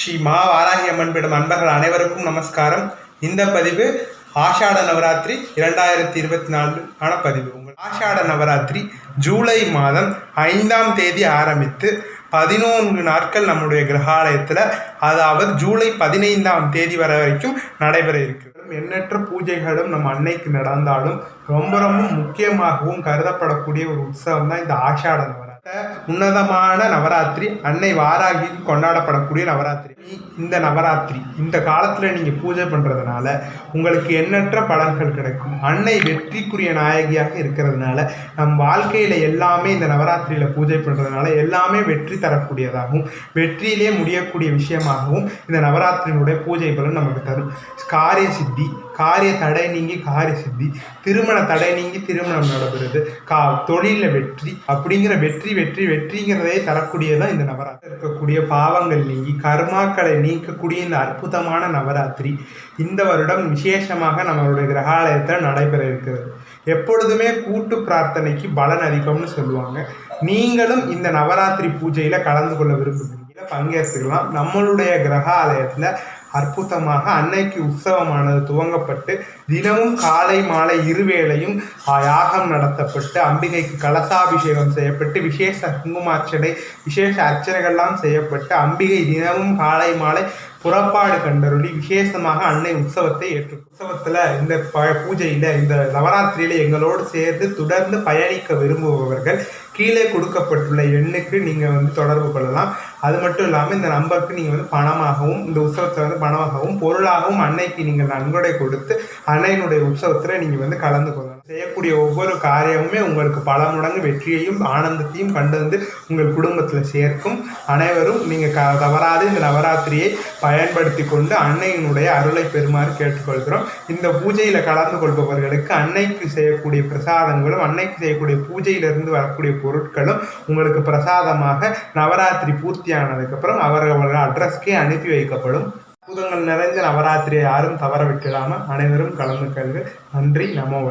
ஸ்ரீ மா வாராகி அம்மன் பீடம் அன்பர்கள் அனைவருக்கும் நமஸ்காரம். இந்த பதிவு ஆஷாட நவராத்திரி இரண்டாயிரத்தி இருபத்தி நாலு ஆன பதிவு. உங்கள் ஆஷாட நவராத்திரி ஜூலை மாதம் ஐந்தாம் தேதி ஆரம்பித்து பதினோன்று நாட்கள் நம்முடைய கிரகாலயத்தில் அதாவது ஜூலை பதினைந்தாம் தேதி வரை வரைக்கும் நடைபெற இருக்கிறது. எண்ணற்ற பூஜைகளும் நம் அன்னைக்கு நடந்தாலும் ரொம்ப ரொம்ப முக்கியமாகவும் கருதப்படக்கூடிய ஒரு உற்சவம் தான் இந்த ஆஷாட நவராத்திரி. உன்னதமான நவராத்திரி அன்னை வாராகி கொண்டாடப்படக்கூடிய நவராத்திரி. இந்த நவராத்திரி இந்த காலத்தில் நீங்கள் பூஜை பண்ணுறதுனால உங்களுக்கு எண்ணற்ற பலன்கள் கிடைக்கும். அன்னை வெற்றிக்குரிய நாயகியாக இருக்கிறதுனால நம் வாழ்க்கையில் எல்லாமே இந்த நவராத்திரியில் பூஜை பண்ணுறதுனால எல்லாமே வெற்றி தரக்கூடியதாகவும் வெற்றியிலே முடியக்கூடிய விஷயமாகவும் இந்த நவராத்திரியினுடைய பூஜை பலன் நமக்கு தரும். காரிய சித்தி காரிய தடை நீங்கி காரிய சித்தி திருமண தடை நீங்கி திருமணம் நடக்கிறது. கா தொழிலில் வெற்றி அப்படிங்கிற வெற்றி வெற்றி வெற்றிங்கிறதே தரக்கூடியதான் இந்த நவராத்திரி. இருக்கக்கூடிய பாவங்கள் நீங்கி கர்மாக்களை நீக்கக்கூடிய இந்த அற்புதமான நவராத்திரி இந்த வருடம் விசேஷமாக நம்மளுடைய கிரகாலயத்தில் நடைபெற இருக்கிறது. எப்பொழுதுமே கூட்டு பிரார்த்தனைக்கு பலன் அதிகம்னு சொல்லுவாங்க. நீங்களும் இந்த நவராத்திரி பூஜையில் கலந்து கொள்ள விரும்புகிறீங்க பங்கேற்றுக்கலாம். நம்மளுடைய கிரகாலயத்தில் அற்புதமாக அன்னைக்கு உற்சவமானது துவங்கப்பட்டு தினமும் காலை மாலை இருவேளையும் யாகம் நடத்தப்பட்டு அம்பிகைக்கு கலசாபிஷேகம் செய்யப்பட்டு விசேஷ குங்குமார்ச்சனை விசேஷ அர்ச்சனைகள்லாம் செய்யப்பட்டு அம்பிகை தினமும் காலை மாலை புறப்பாடு கண்டருளி விசேஷமாக அன்னை உற்சவத்தை ஏற்று உற்சவத்தில் இந்த ப பூஜையில் இந்த நவராத்திரியில் எங்களோடு சேர்ந்து தொடர்ந்து பயணிக்க விரும்புபவர்கள் கீழே கொடுக்கப்பட்டுள்ள எண்ணுக்கு நீங்கள் வந்து தொடர்பு கொள்ளலாம். அது மட்டும் இல்லாமல் இந்த நம்பருக்கு நீங்கள் வந்து பணமாகவும் இந்த உற்சவத்தில் வந்து பணமாகவும் பொருளாகவும் அன்னைக்கு நீங்கள் நன்கொடை கொடுத்து அன்னையினுடைய உற்சவத்தில் நீங்கள் வந்து கலந்து கொள்ளலாம். செய்யக்கூடிய ஒவ்வொரு காரியமுமே உங்களுக்கு பல மடங்கு வெற்றியையும் ஆனந்தத்தையும் கண்டு வந்து உங்கள் குடும்பத்தில் சேர்க்கும். அனைவரும் நீங்கள் க தவறாது இந்த நவராத்திரியை பயன்படுத்தி கொண்டு அன்னையினுடைய அருளை பெறுமாறு கேட்டுக்கொள்கிறோம். இந்த பூஜையில் கலந்து கொள்பவர்களுக்கு அன்னைக்கு செய்யக்கூடிய பிரசாதங்களும் அன்னைக்கு செய்யக்கூடிய பூஜையிலிருந்து வரக்கூடிய பொருட்களும் உங்களுக்கு பிரசாதமாக நவராத்திரி பூர்த்தியானதுக்கப்புறம் அவர்கள் அட்ரஸ்க்கே அனுப்பி வைக்கப்படும். அற்புதங்கள் நிறைந்த நவராத்திரியை யாரும் தவற விட்டுடாமல் அனைவரும் கலந்து கொள்க. நன்றி நமோ